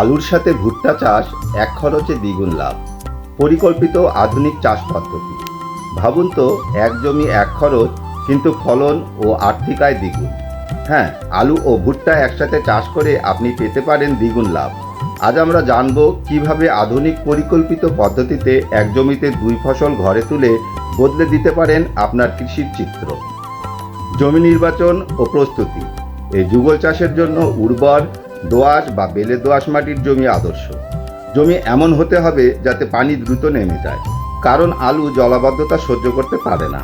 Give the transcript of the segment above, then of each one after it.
আলুর সাথে ভুট্টা চাষ এক খরচে দ্বিগুণ লাভ। পরিকল্পিত আধুনিক চাষ পদ্ধতি। ভাবুন তো, এক জমি এক খরচ, কিন্তু ফলন ও আর্থিক আয় দ্বিগুণ। হ্যাঁ আলু ও ভুট্টা একসাথে চাষ করে আপনি পেতে পারেন দ্বিগুণ লাভ। আজ আমরা জানব কীভাবে আধুনিক পরিকল্পিত পদ্ধতিতে এক জমিতে দুই ফসল ঘরে তুলে বদলে দিতে পারেন আপনার কৃষির চিত্র। জমি নির্বাচন ও প্রস্তুতি। এই যুগল চাষের জন্য উর্বর দোআঁশ বা বেলে দোআঁশ মাটির জমি আদর্শ। জমি এমন হতে হবে যাতে পানি দ্রুত নেমে যায়, কারণ আলু জলাবদ্ধতা সহ্য করতে পারে না।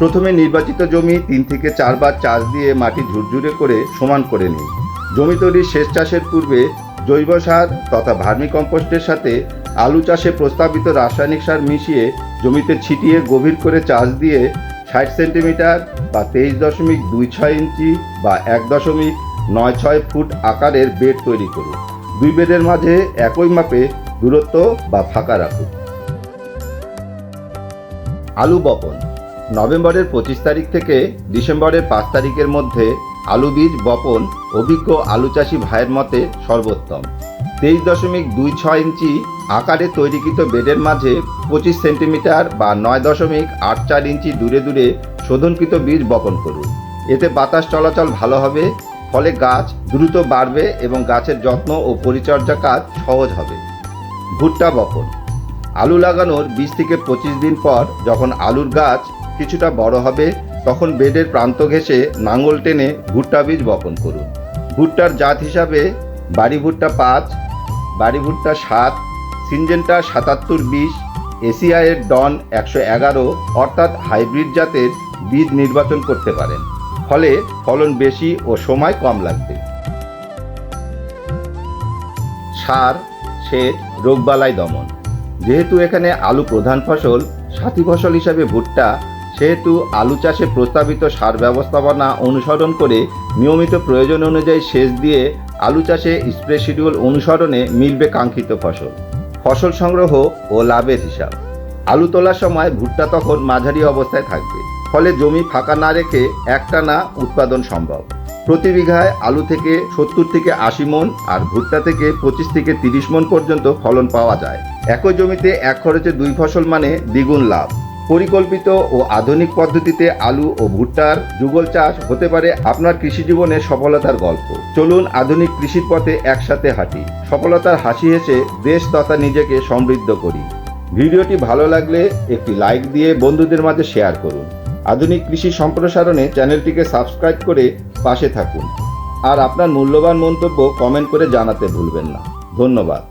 প্রথমে নির্বাচিত জমি তিন থেকে চারবার চাষ দিয়ে মাটি ঝুরঝুরে করে সমান করে নিন। জমি তৈরির শেষ চাষের পূর্বে জৈব সার তথা ভার্মি কম্পোস্টের সাথে আলু চাষে প্রস্তাবিত রাসায়নিক সার মিশিয়ে জমিতে ছিটিয়ে গভীর করে চাষ দিয়ে ষাট সেন্টিমিটার বা তেইশ দশমিক দুই ছয় ইঞ্চি বা এক দশমিক নয় ছয় ফুট আকারের বেড তৈরি করুন। দুই বেডের মাঝে একই মাপে দূরত্ব বা ফাঁকা রাখুন। আলু বপন। নভেম্বরের পঁচিশ তারিখ থেকে ডিসেম্বরের পাঁচ তারিখের মধ্যে আলু বীজ বপন অভিজ্ঞ আলু চাষি ভাইয়ের মতে সর্বোত্তম। তেইশ দশমিক দুই ছয় ইঞ্চি আকারে তৈরিকৃত বেডের মাঝে পঁচিশ সেন্টিমিটার বা নয় দশমিক আট চার ইঞ্চি দূরে দূরে শোধনকৃত বীজ বপন করুন। এতে বাতাস চলাচল ভালো হবে ফলে গাছ দ্রুত বাড়বে এবং গাছের যত্ন ও পরিচর্যা কাজ সহজ হবে। ভুট্টা বপন। আলু লাগানোর বিশ থেকে পঁচিশ দিন পর যখন আলুর গাছ কিছুটা বড় হবে, তখন বেডের প্রান্ত ঘেঁষে নাঙল টেনে ভুট্টা বীজ বপন করুন। ভুট্টার জাত হিসাবে বাড়ি ভুট্টা পাঁচ, বাড়ি ভুট্টা সাত, সিনজেন্টা সাতাত্তর বিশ, এসিআইয়ের ডন একশো এগারো অর্থাৎ হাইব্রিড জাতের বীজ নির্বাচন করতে পারেন। ফলে ফলন বেশি ও সময় কম লাগবে। সার, সেচ, রোগবালাই দমন। যেহেতু এখানে আলু প্রধান ফসল, সাথী ফসল হিসাবে ভুট্টা, সেহেতু আলু চাষে প্রস্তাবিত সার ব্যবস্থাপনা অনুসরণ করে নিয়মিত প্রয়োজন অনুযায়ী সেচ দিয়ে আলু চাষে স্প্রে শিডিউল অনুসরণে মিলবে কাঙ্ক্ষিত ফসল। ফসল সংগ্রহ ও লাভের হিসাব। আলু তোলার সময় ভুট্টা তখন মাঝারি অবস্থায় থাকবে। ফলে জমি ফাঁকা না রেখে একটানা উৎপাদন সম্ভব। প্রতি বিঘায় আলু থেকে সত্তর থেকে আশি মন আর ভুট্টা থেকে পঁচিশ থেকে তিরিশ মন পর্যন্ত ফলন পাওয়া যায়। একই জমিতে এক খরচে দুই ফসল মানে দ্বিগুণ লাভ। পরিকল্পিত ও আধুনিক পদ্ধতিতে আলু ও ভুট্টার যুগল চাষ হতে পারে আপনার কৃষি জীবনে সফলতার গল্প। চলুন আধুনিক কৃষির পথে একসাথে হাঁটি। সফলতার হাসি হেসে দেশ তথা নিজেকে সমৃদ্ধ করি। ভিডিওটি ভালো লাগলে একটি লাইক দিয়ে বন্ধুদের মাঝে শেয়ার করুন। আধুনিক কৃষি সম্প্রসারণে চ্যানেলটিকে সাবস্ক্রাইব করে পাশে থাকুন। আর আপনার মূল্যবান মন্তব্য কমেন্ট করে জানাতে ভুলবেন না। ধন্যবাদ।